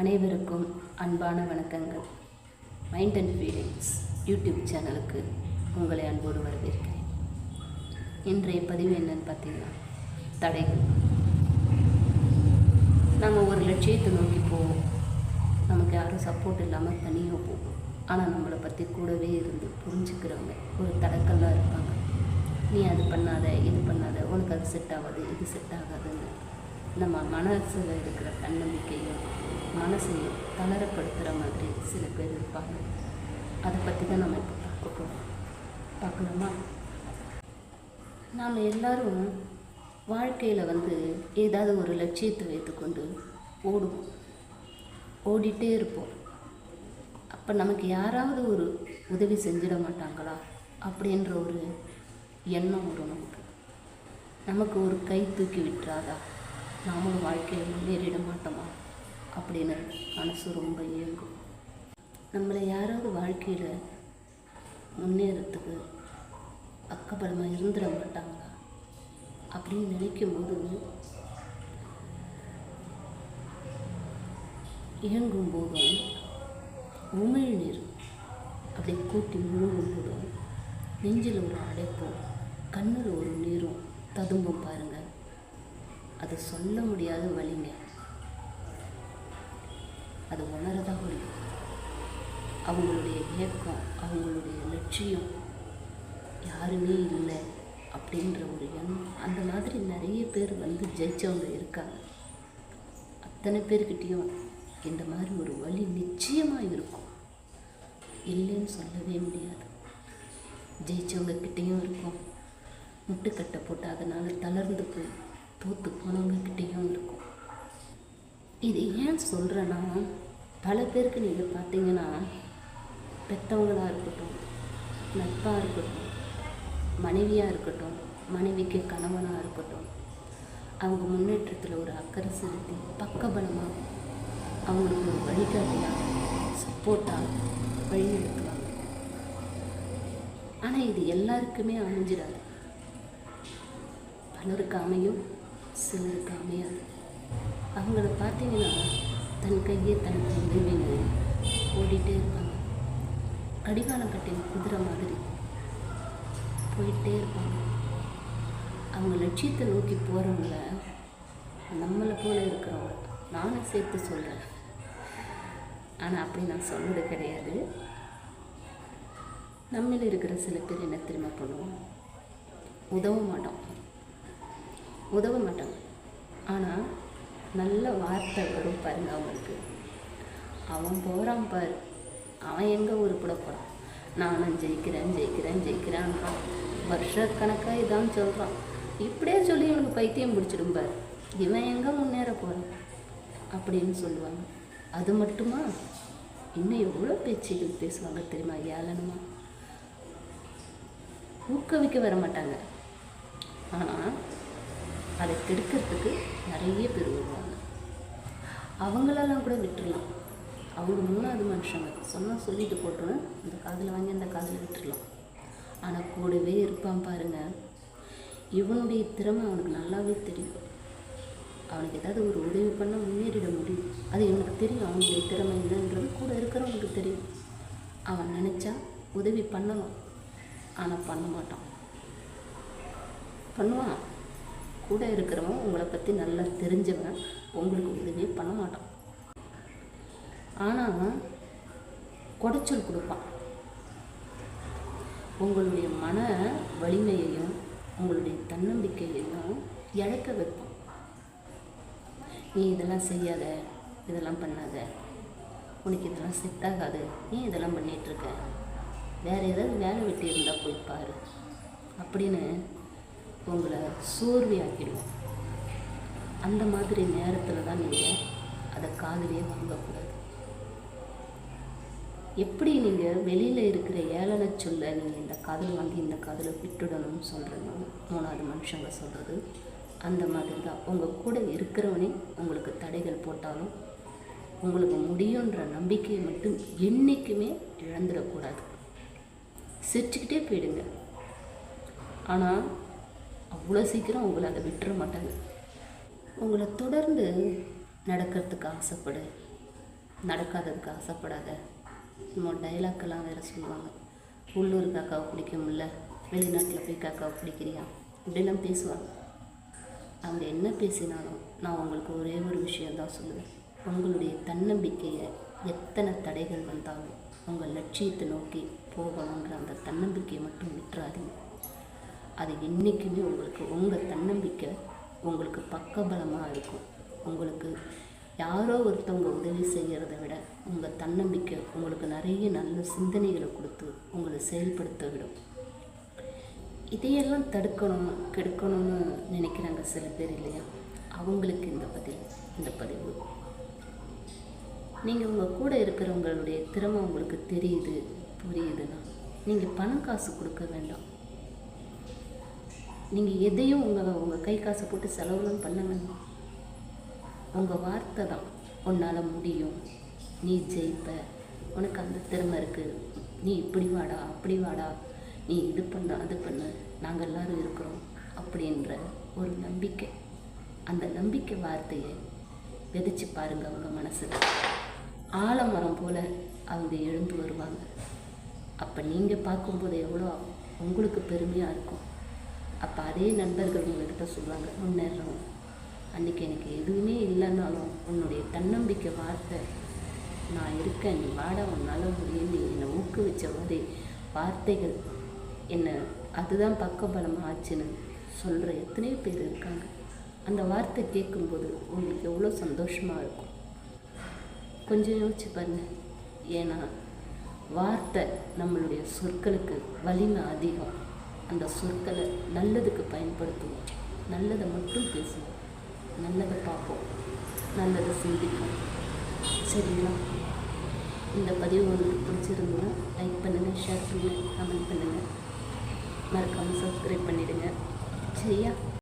அனைவருக்கும் அன்பான வணக்கங்கள். மைண்ட் அண்ட் ஃபீலிங்ஸ் யூடியூப் சேனலுக்கு உங்களை அன்போடு வரவேற்கிறேன். இன்றைய பதிவு என்னன்னு பார்த்தீங்கன்னா தடைகள். நம்ம ஒரு லட்சியத்தை நோக்கி போவோம். நமக்கு யாரும் சப்போர்ட் இல்லாமல் தனியாக போவோம். ஆனால் நம்மளை பற்றி கூடவே இருந்து புரிஞ்சுக்கிறவங்க ஒரு தடக்கல்லாம் இருப்பாங்க. நீ அது பண்ணாத இது பண்ணாத உனக்கு அது செட் ஆகாது இது செட் ஆகாதுன்னு. நம்ம மனசில் இருக்கிற தன்னம்பிக்கையும் மனசையும் தளரப்படுத்துகிற மாதிரி சில பேர் இருப்பாங்க. அதை பற்றி தான் நம்ம இப்போ பார்க்க போகிறோம் பார்க்கலாமா? நாம் எல்லாரும் வாழ்க்கையில் வந்து ஏதாவது ஒரு லட்சியத்தை வைத்துக்கொண்டு ஓடுவோம். ஓடிட்டே இருப்போம். அப்போ நமக்கு யாராவது ஒரு உதவி செஞ்சிட மாட்டாங்களா? அப்படின்ற ஒரு எண்ணம் வரும் நமக்கு. நமக்கு ஒரு கை தூக்கி விட்டுறாதா? நாமளும் வாழ்க்கையில் முன்னேறிட மாட்டோமா? அப்படின்னு மனசு ரொம்ப இயங்கும் நம்மளை யாராவது வாழ்க்கையில் முன்னேறத்துக்கு அக்கபலமாக இருந்துட மாட்டாங்களா? அப்படின்னு நினைக்கும் போது இயங்கும் போதும் உமிழ்நீர் அப்படி கூட்டி முழுங்கும் போதும் நெஞ்சில் ஒரு அடைப்பும் கண்ணில் ஒரு நீரும் ததும்பும் பாருங்க. அது சொல்ல முடியாத வலிங்க. அது உணரதான் முடியும் அவங்களுடைய இயக்கம் அவங்களுடைய லட்சியம் யாருமே இல்லை அப்படின்ற ஒரு எண்ணம். அந்த மாதிரி நிறைய பேர் வந்து ஜெயிச்சவங்க இருக்காங்க. அத்தனை பேர்கிட்டையும் இந்த மாதிரி ஒரு வழி நிச்சயமாக இருக்கும். இல்லைன்னு சொல்லவே முடியாது. ஜெயிச்சவங்க கிட்டேயும் இருக்கும். முட்டுக்கட்டை போட்டு அதனால் தளர்ந்து போய் தோற்று போனவங்கக்கிட்டேயும் இருக்கும். இது ஏன் சொல்கிறேன்னா பல பேருக்கு நீங்கள் பார்த்தீங்கன்னா பெற்றவங்களாக இருக்கட்டும் நட்பாக இருக்கட்டும் மனைவியாக இருக்கட்டும் மனைவிக்கு கணவனாக இருக்கட்டும் அவங்க முன்னேற்றத்தில் ஒரு அக்கறை செலுத்தி பக்கபலமாக அவங்களுக்கு ஒரு வழிகாட்டியாக சப்போர்ட்டாக வழிநடத்துவாங்க ஆனால் இது எல்லாருக்குமே அமைஞ்சிடாது. பலருக்கு அமையும் சிலருக்கு அமையாது அவங்கள பார்த்தீங்கன்னா தன் கையே தனக்கு உதவின்னு ஓடிட்டே இருப்பாங்க. கடிகாரம் கட்டின குதிரை மாதிரி போயிட்டே இருப்பாங்க. அவங்க லட்சியத்தை நோக்கி போகிறவங்கள நம்மளை போல இருக்கிறவங்க நானும் சேர்த்து சொல்கிறேன் ஆனால் அப்படி நான் சொன்னது கிடையாது. நம்மள இருக்கிற சில பேர் என்ன திரும்ப பண்ணுவோம் உதவ மாட்டோம். உதவ மாட்டாங்க. ஆனால் நல்ல வார்த்தை வரும் பாருங்க அவங்களுக்கு. அவன் போகிறான் பாரு. அவன் எங்கே உருப்பட போகிறான் நானும் ஜெயிக்கிறேன் ஜெயிக்கிறேன் ஜெயிக்கிறேன்றான். வருஷக்கணக்காக இதான் சொல்கிறான் இப்படியே சொல்லி இவனுக்கு பைத்தியம் பிடிச்சிடும் பாரு. இவன் எங்கே முன்னேற போகிறான் அப்படின்னு சொல்லுவாங்க. அது மட்டுமா? இன்னும் எவ்வளோ பேச்சுகள் பேசுவாங்க தெரியுமா? ஏளனமா. ஊக்குவிக்க வர மாட்டாங்க. ஆனால் அதை கெடுக்கிறதுக்கு நிறைய பேர் வருவாங்க. அவங்களெல்லாம் கூட விட்டுடலாம் அவங்க மூணாவது மனுஷங்க. சொன்னால் சொல்லிட்டு போட்டுருவேன் இந்த காதில் வாங்கி அந்த காதில் விட்டுடலாம் ஆனால் கூடவே இருப்பான் பாருங்க. இவனுடைய திறமை அவனுக்கு நல்லாவே தெரியும். அவனுக்கு ஏதாவது ஒரு உதவி பண்ண முன்னேறிட முடியும். அது எனக்கு தெரியும். அவனுடைய திறமை என்னன்றது கூட இருக்கிறவனுக்கு தெரியும். அவன் நினச்சா உதவி பண்ணலாம் ஆனால் பண்ண மாட்டான். பண்ணுவான். கூட இருக்கிறவன் உங்களை பற்றி நல்லா தெரிஞ்சவன் உங்களுக்கு உதவியே பண்ண மாட்டான் ஆனால் குடைச்சல் கொடுப்பான். உங்களுடைய மன வலிமையையும் உங்களுடைய தன்னம்பிக்கையையும் இழக்க வைப்பான். நீ இதெல்லாம் செய்யாத இதெல்லாம் பண்ணாத. உனக்கு இதெல்லாம் செட் ஆகாது. ஏன் இதெல்லாம் பண்ணிகிட்ருக்க வேறு ஏதாவது வேலை வெட்டி இருந்தால் போய் பாரு. அப்படின்னு உங்களை சோர்வையாக்கிடுவோம். அந்த மாதிரி நேரத்தில் தான் நீங்கள் அதை காதலியே வாங்கக்கூடாது எப்படி நீங்கள் வெளியில் இருக்கிற ஏளன சொல்ல நீங்கள் இந்த காதல் வாங்கி இந்த காதலை விட்டுடணும்னு சொல்கிறனோ மூணாவது மனுஷங்க சொல்கிறது அந்த மாதிரி தான். உங்கள் கூட இருக்கிறவனே உங்களுக்கு தடைகள் போட்டாலும் உங்களுக்கு முடியுன்ற நம்பிக்கையை மட்டும் என்றைக்குமே இழந்துடக்கூடாது. சிரிச்சுக்கிட்டே போயிடுங்க. ஆனால் அவ்வளோ சீக்கிரம் உங்களை அதை விட்டுற மாட்டாங்க. உங்களை தொடர்ந்து நடக்கிறதுக்கு ஆசைப்படு. நடக்காததுக்கு ஆசைப்படாத. நம்ம டைலாக்கெல்லாம் வேறு சொல்லுவாங்க. உள்ளூர் காக்காவை பிடிக்க முடியல வெளிநாட்டில் போய் காக்காவை பிடிக்கிறியா? இப்படிலாம் பேசுவாங்க. அவங்க என்ன பேசினாலும் நான் உங்களுக்கு ஒரே ஒரு விஷயந்தான் சொல்லுவேன். உங்களுடைய தன்னம்பிக்கையை எத்தனை தடைகள் வந்தாலும் உங்கள் லட்சியத்தை நோக்கி போகணுங்கிற அந்த தன்னம்பிக்கையை மட்டும் விட்டுறாதீங்க. அது என்றைக்குமே உங்களுக்கு உங்கள் தன்னம்பிக்கை உங்களுக்கு பக்கபலமாக இருக்கும். உங்களுக்கு யாரோ ஒருத்தவங்க உதவி செய்கிறத விட உங்கள் தன்னம்பிக்கை உங்களுக்கு நிறைய நல்ல சிந்தனைகளை கொடுத்து உங்களை செயல்படுத்த விடும். இதையெல்லாம் தடுக்கணும் கெடுக்கணும்னு நினைக்கிறாங்க சில பேர் இல்லையா? அவங்களுக்கு இந்த பதிவு இந்த பதிவு. நீங்கள் உங்கள் கூட இருக்கிறவங்களுடைய திறமை உங்களுக்கு தெரியுது புரியுதுன்னா நீங்கள் பணம் காசு கொடுக்க வேண்டாம். நீங்கள் எதையும் உங்கள் உங்கள் கை காசை போட்டு செலவுலாம் பண்ண உங்கள் வார்த்தை தான் உன்னால் முடியும். நீ ஜெயிப்ப. உனக்கு அந்த திறமை இருக்குது நீ இப்படி வாடா அப்படி வாடா. நீ இது பண்ண அது பண்ண. நாங்கள் எல்லாரும் இருக்கிறோம் அப்படின்ற ஒரு நம்பிக்கை. அந்த நம்பிக்கை வார்த்தையை விதைச்சு பாருங்க அவங்க மனசில். ஆலமரம் போல் அவங்க எழுந்து வருவாங்க. அப்போ நீங்கள் பார்க்கும்போது எவ்வளோ உங்களுக்கு பெருமையாக இருக்கும். அப்போ அதே நண்பர்கள் உங்கள்கிட்ட சொல்லுவாங்க முன்னேறணும். அன்றைக்கி எனக்கு எதுவுமே இல்லைன்னாலும் உன்னுடைய தன்னம்பிக்கை வார்த்தை நான் இருக்கேன் நீ வாட உன்னால் முடியும் நீ என்னை ஊக்குவிச்ச மாதிரி வார்த்தைகள் என்னை அதுதான் பக்கபலமாக ஆச்சுன்னு சொல்கிற எத்தனையோ பேர் இருக்காங்க. அந்த வார்த்தை கேட்கும்போது உங்களுக்கு எவ்வளோ சந்தோஷமாக இருக்கும்? கொஞ்சம் யோசிச்சு பாருங்கள் ஏன்னா வார்த்தை நம்மளுடைய சொற்களுக்கு வலிமை அதிகம். அந்த சொற்களை நல்லதுக்கு பயன்படுத்துவோம். நல்லதை மட்டும் பேசுவோம். நல்லதை பார்ப்போம். நல்லதை சிந்திப்போம். சரிங்களா? இந்த பதிவு உங்களுக்கு பிடிச்சிருந்ததுன்னா லைக் பண்ணுங்கள் ஷேர் பண்ணுங்கள் கமெண்ட் பண்ணுங்கள் மறக்காமல் சப்ஸ்கிரைப் பண்ணிவிடுங்க சரியா?